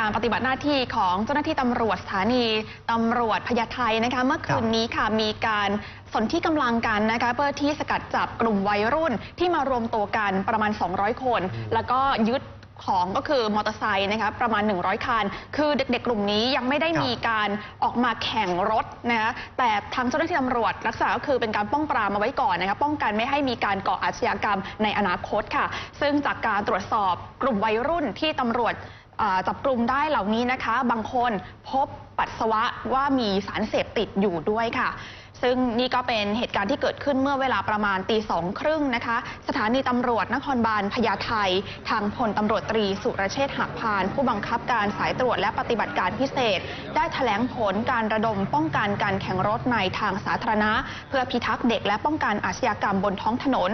การปฏิบัติหน้าที่ของเจ้าหน้าที่ตำรวจสถานีตำรวจพญาไทนะคะเมื่อคืนนี้ค่ะมีการสนที่กำลังกันนะคะเพื่อที่สกัดจับกลุ่มวัยรุ่นที่มารวมตัวกันประมาณ 200 คน แล้วก็ยึดของก็คือมอเตอร์ไซค์นะคะประมาณ 100 คัน คือเด็กๆ กลุ่มนี้ยังไม่ได้มีการออกมาแข่งรถนะคะแต่ทางเจ้าหน้าที่ตำรวจรักษาก็คือเป็นการป้องปรามมาไว้ก่อนนะคะป้องกันไม่ให้มีการก่ออาชญากรรมในอนาคตค่ะ ซึ่งจากการตรวจสอบกลุ่มวัยรุ่นที่ตำรวจ จับกลุ่มได้เหล่านี้นะคะ บางคนพบปัสสาวะว่ามีสารเสพติดอยู่ด้วยค่ะ ซึ่งนี่ก็เป็นเหตุการณ์ที่เกิดขึ้นเมื่อเวลาประมาณตีสองครึ่งนะคะ สถานีตำรวจนครบาลพญาไททางพลตำรวจตรีสุรเชษฐ์หักพาน ผู้บังคับการสายตรวจและปฏิบัติการพิเศษ ได้แถลงผลการระดมป้องกันการแข่งรถในทางสาธารณะ เพื่อพิทักษ์เด็กและป้องกันอาชญากรรมบนท้องถนน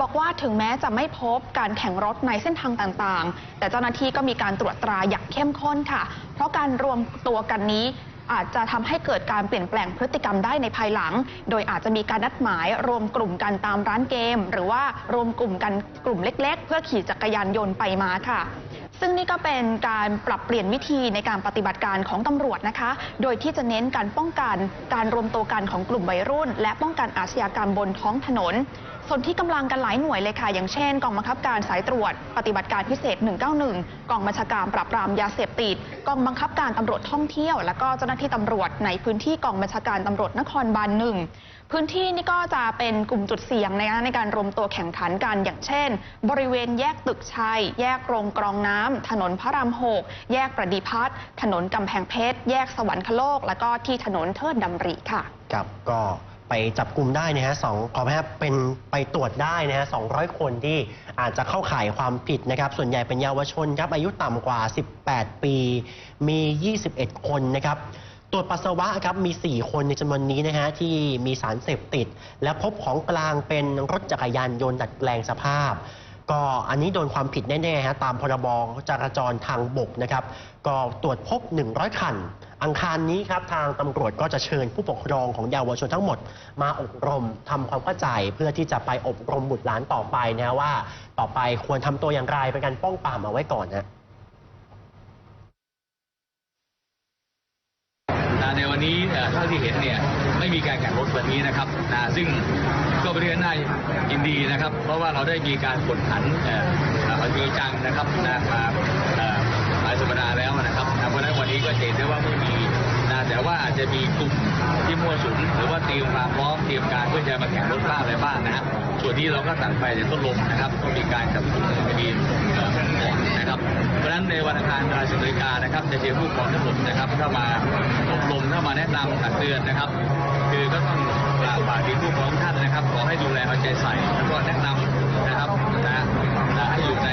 บอกว่าถึงแม้จะไม่พบการแข่งรถในเส้นทางต่างๆ แต่เจ้าหน้าที่ก็มีการตรวจตราอย่างเข้มข้นค่ะ เพราะการรวมตัวกันนี้ อาจจะทำให้เกิดการเปลี่ยนแปลงพฤติกรรมได้ในภายหลัง โดยอาจจะมีการนัดหมายรวมกลุ่มกันตามร้านเกม หรือว่ารวมกลุ่มกันกลุ่มเล็ก ๆ เพื่อขี่จักรยานยนต์ไปมาค่ะ ซึ่งนี่ก็เป็นการปรับเปลี่ยนวิธีในการปฏิบัติการของตำรวจนะคะ โดยที่จะเน้นการป้องกันการรวมตัวกันของกลุ่มวัยรุ่น และป้องกันอาชญากรรมบนท้องถนน ส่วนที่กำลังกันหลายหน่วยเลยค่ะ อย่างเช่น กองบังคับการสายตรวจ ปฏิบัติการพิเศษ 191 กองบัญชาการปราบปรามยาเสพติด กองบังคับการตำรวจท่องเที่ยว และก็เจ้าหน้าที่ตำรวจในพื้นที่กองบัญชาการตำรวจนครบาลหนึ่ง พื้นที่นี่ก็จะเป็นกลุ่มจุดเสี่ยงนะคะในการรวมตัวแข่งขันกันอย่างเช่น บริเวณแยกตึกชัย แยกโรงกรองน้ำถนนพระรามหกแยกประดิพัฒน์ถนนกำแพงเพชร แยกสวรรคโลก แล้วก็ที่ถนนเทิดดำริค่ะ ครับก็ไปจับกลุ่มได้นะฮะสองขออภัยครับเป็นไปตรวจได้นะฮะ200คนที่อาจจะเข้าข่ายความผิดนะครับ ส่วนใหญ่เป็นเยาวชนครับอายุต่ำกว่า 18 ปี มี 21 คนนะครับ ตรวจปัสสาวะครับมี 4 คนในจำนวนนี้นะฮะที่มีสารเสพติด และพบของกลางเป็นรถจักรยานยนต์ดัดแปลงสภาพ ก็อันนี้โดนความผิดแน่ๆฮะตามพรบจราจรทางบกนะครับ ก็ตรวจพบ 100 คัน อังคารนี้ครับทางตำรวจก็จะเชิญผู้ปกครองของเยาวชนทั้งหมด มาอบรมทำความเข้าใจเพื่อที่จะไปอบรมบุตรหลานต่อไปนะฮะว่า ต่อไปควรทำตัวอย่างไรเป็นการป้องปรามเอาไว้ก่อนนะ นะ ในวันนี้เท่าที่เห็นเนี่ยไม่มีการแข่งรถวันนี้นะครับนะซึ่งก็เป็นเรื่องน่ายินดีนะครับ เพราะว่าเราได้มีการกดขันเอาจริงจังนะครับนะมาหลายสัปดาห์แล้วนะครับเพราะฉะนั้นวันนี้ก็จะเห็นได้ว่าไม่มีนะแต่ว่าอาจจะมีกลุ่มที่มั่วสุมหรือว่าเตรียมความพร้อมเตรียมการเพื่อจะมาแข่งรถบ้างอะไรบ้างนะฮะส่วนนี้เราก็ตัดไปแต่ต้นลมนะครับก็มีการจับกลุ่มคดีนนะครับ เพราะฉะนั้นในวันอังคารเวลาสิบนาฬิกานะครับจะเชิญผู้ปกครองทั้งหมดนะครับเข้ามา มาแนะนำตักเตือนนะครับ คือก็ต้องกราบฝากที่ผู้ปกครองท่านนะครับ ขอให้ดูแลเอาใจใส่แล้วก็แนะนำนะครับนะให้อยู่ใน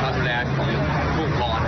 ความดูแลของผู้ปกครอง